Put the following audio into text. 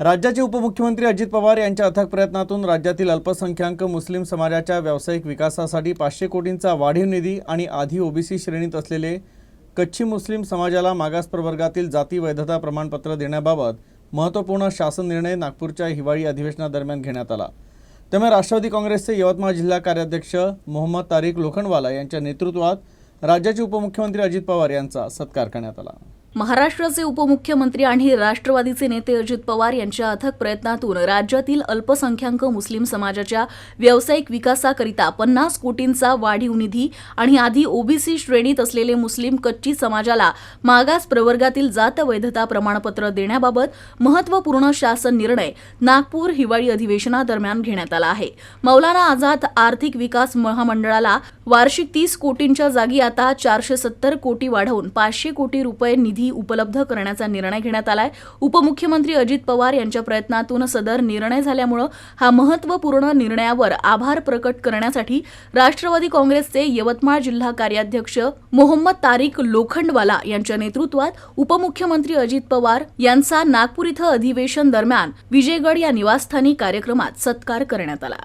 राज्याचे उपमुख्यमंत्री अजित पवार यांच्या अथक प्रयत्नातून राज्यातील अल्पसंख्याक मुस्लिम समाजाच्या व्यावसायिक विकासासाठी पाचशे कोटींचा वाढीव निधी आणि आधी ओबीसी श्रेणीत असलेले कच्छी मुस्लिम समाजाला मागास प्रवर्गातील जाती वैधता प्रमाणपत्र देण्याबाबत महत्त्वपूर्ण शासन निर्णय नागपूरच्या हिवाळी अधिवेशनादरम्यान घेण्यात आला. त्यामुळे राष्ट्रवादी काँग्रेसचे यवतमाळ जिल्हा कार्याध्यक्ष मोहम्मद तारिक लोखंडवाला यांच्या नेतृत्वात राज्याचे उपमुख्यमंत्री अजित पवार यांचा सत्कार करण्यात आला. महाराष्ट्राचे उपमुख्यमंत्री आणि राष्ट्रवादीचे नेते अजित पवार यांच्या अथक प्रयत्नातून राज्यातील अल्पसंख्याक मुस्लिम समाजाच्या व्यावसायिक विकासाकरिता पन्नास कोटींचा वाढीव निधी आणि आधी ओबीसी श्रेणीत असलेले मुस्लिम कच्ची समाजाला मागास प्रवर्गातील जात वैधता प्रमाणपत्र देण्याबाबत महत्त्वपूर्ण शासन निर्णय नागपूर हिवाळी अधिवेशनादरम्यान घेण्यात आला आहे. मौलाना आझाद आर्थिक विकास महामंडळाला वार्षिक तीस कोटींच्या जागी आता चारशे सत्तर कोटी वाढवून पाचशे कोटी रुपये निधी उपलब्ध करण्याचा निर्णय घेण्यात आलाय. उपमुख्यमंत्री अजित पवार यांच्या प्रयत्नातून सदर निर्णय झाल्यामुळं हा महत्त्वपूर्ण निर्णयावर आभार प्रकट करण्यासाठी राष्ट्रवादी काँग्रेसचे यवतमाळ जिल्हा कार्याध्यक्ष मोहम्मद तारिक लोखंडवाला यांच्या नेतृत्वात उपमुख्यमंत्री अजित पवार यांचा नागपूर इथं अधिवेशन दरम्यान विजयगड या निवासस्थानी कार्यक्रमात सत्कार करण्यात आला.